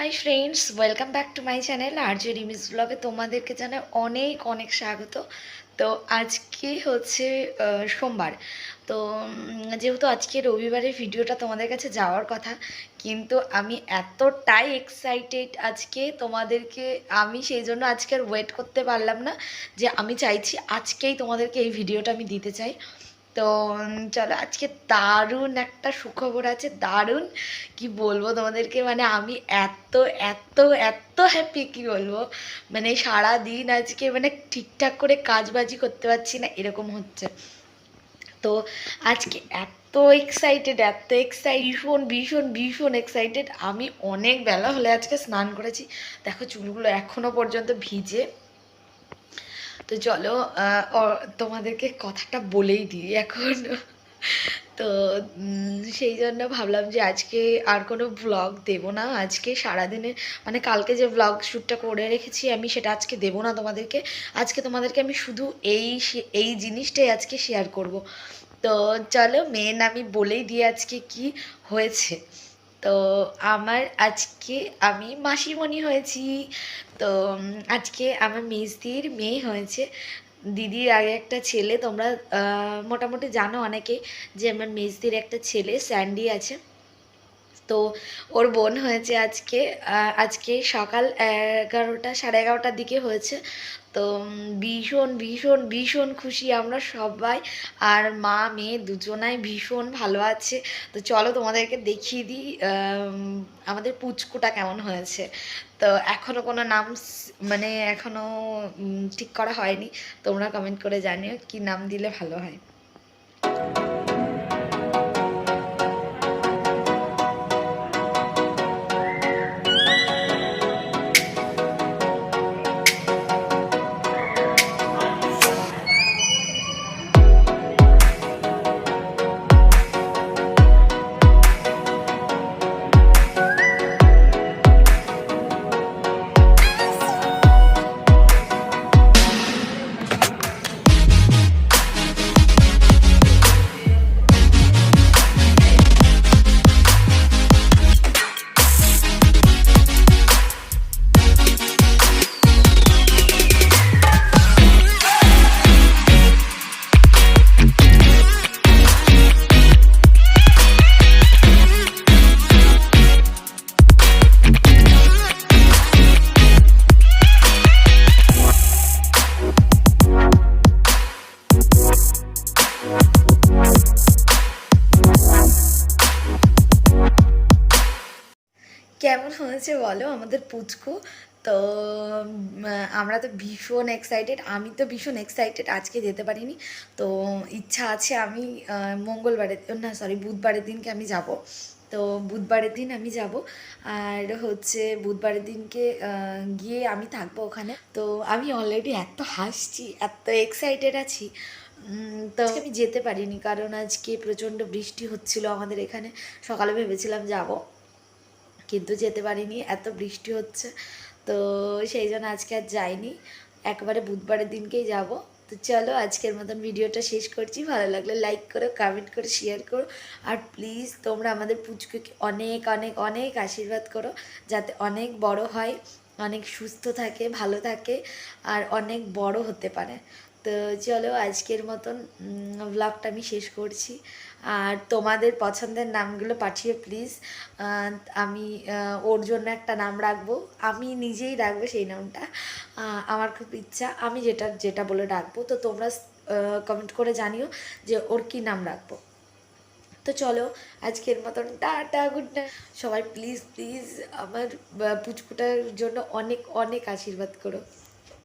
Hi friends welcome back to my channel RJ Rimi's ব্লগে তোমাদেরকে জানাই অনেক অনেক স্বাগত। তো আজকে হচ্ছে সোমবার। তো যেহেতু আজকে রবিবারের ভিডিওটা তোমাদের কাছে যাওয়ার কথা, কিন্তু আমি এতটাই এক্সাইটেড আজকে তোমাদেরকে, আমি সেই জন্য আজকে আর ওয়েট করতে পারলাম না যে আমি চাইছি আজকেই তোমাদেরকে এই ভিডিওটা আমি দিতে চাই। তো চলো, আজকে দারুণ একটা সুখবর আছে, দারুণ। কি বলব তোমাদেরকে মানে আমি এত এত এত হ্যাপি কি বলব? মানে সারা দিন আজকে মানে ঠিকঠাক করে কাজবাজি করতে পারছি না, এরকম হচ্ছে। তো আজকে এত এক্সাইটেড এত এক্সাইট ভীষণ ভীষণ ভীষণ এক্সাইটেড আমি অনেক বেলা হলে আজকে স্নান করেছি। দেখো চুলগুলো এখনও পর্যন্ত ভিজে। তো চলো তোমাদেরকে কথাটা বলেই দিই এখন। তো সেই জন্য ভাবলাম যে আজকে আর কোনো ব্লগ দেব না। আজকে সারাদিনে মানে কালকে যে ব্লগ শ্যুটটা করে রেখেছি আমি, সেটা আজকে দেব না তোমাদেরকে। আজকে তোমাদেরকে আমি শুধু এই এই জিনিসটাই আজকে শেয়ার করব। তো চলো মেন আমি বলেই দিই আজকে কি হয়েছে। তো আমার আজকে আমি মাসিমণি হয়েছি। তো আজকে আমার মেজদির মেয়ে হয়েছে। দিদির আগে একটা ছেলে, তোমরা মোটামুটি জানো অনেকে যে আমার মেজদির একটা ছেলে, স্যান্ডি আছে। তো ওর বোন হয়েছে আজকে আজকে সকাল এগারোটা, সাড়ে এগারোটার দিকে হয়েছে। তো ভীষণ ভীষণ ভীষণ খুশি আমরা সবাই। আর মা, মেয়ে দুজনাই ভীষণ ভালো আছে। তো চলো তোমাদেরকে দেখিয়ে দিই আমাদের পুচকুটা কেমন হয়েছে। তো এখনও কোনো নাম মানে এখনও ঠিক করা হয়নি। তোমরা কমেন্ট করে জানিও কি নাম দিলে ভালো হয়। কেমন হয়েছে বলো? আমাদের পুচকু। তো আমরা তো ভীষণ এক্সাইটেড আমি তো ভীষণ এক্সাইটেড আজকে যেতে পারিনি। তো ইচ্ছা আছে আমি মঙ্গলবারের না সরি বুধবারের দিনকে আমি যাব। তো বুধবারের দিন আমি যাব। আর হচ্ছে বুধবারের দিনকে গিয়ে আমি থাকব ওখানে। তো আমি অলরেডি এত হাসছি এত এক্সাইটেড আছি। তো আমি যেতে পারিনি। কারণ আজকে প্রচণ্ড বৃষ্টি হচ্ছিল আমাদের এখানে। সকালে ভেবেছিলাম যাব। কিন্তু যেতে পারিনি, এত বৃষ্টি হচ্ছে। তো সেই জন্য আজকে আর যাইনি। একবারে বুধবারের দিনকেই যাব। তো চলো আজকের মতন ভিডিওটা শেষ করছি। ভালো লাগলে লাইক করো কমেন্ট করো শেয়ার করো। আর প্লিজ তোমরা আমাদের পুচকুকে অনেক অনেক অনেক আশীর্বাদ করো, যাতে অনেক বড় হয়। অনেক সুস্থ থাকে, ভালো থাকে আর অনেক বড় হতে পারে। তো চলো আজকের মতন ব্লগটা আমি শেষ করছি। আর তোমাদের পছন্দের নামগুলো পাঠিয়ে প্লিজ আমি ওর জন্য একটা নাম রাখব। আমি নিজেই রাখব সেই নামটা। আমার খুব ইচ্ছা, আমি যেটা যেটা বলে রাখব তো তোমরা কমেন্ট করে জানিও যে ওর কী নাম রাখব। তো চলো, আজকের মতন টাটা গুড নাইট সবাই প্লিজ প্লিজ আমার পুচকুটার জন্য অনেক অনেক আশীর্বাদ করো।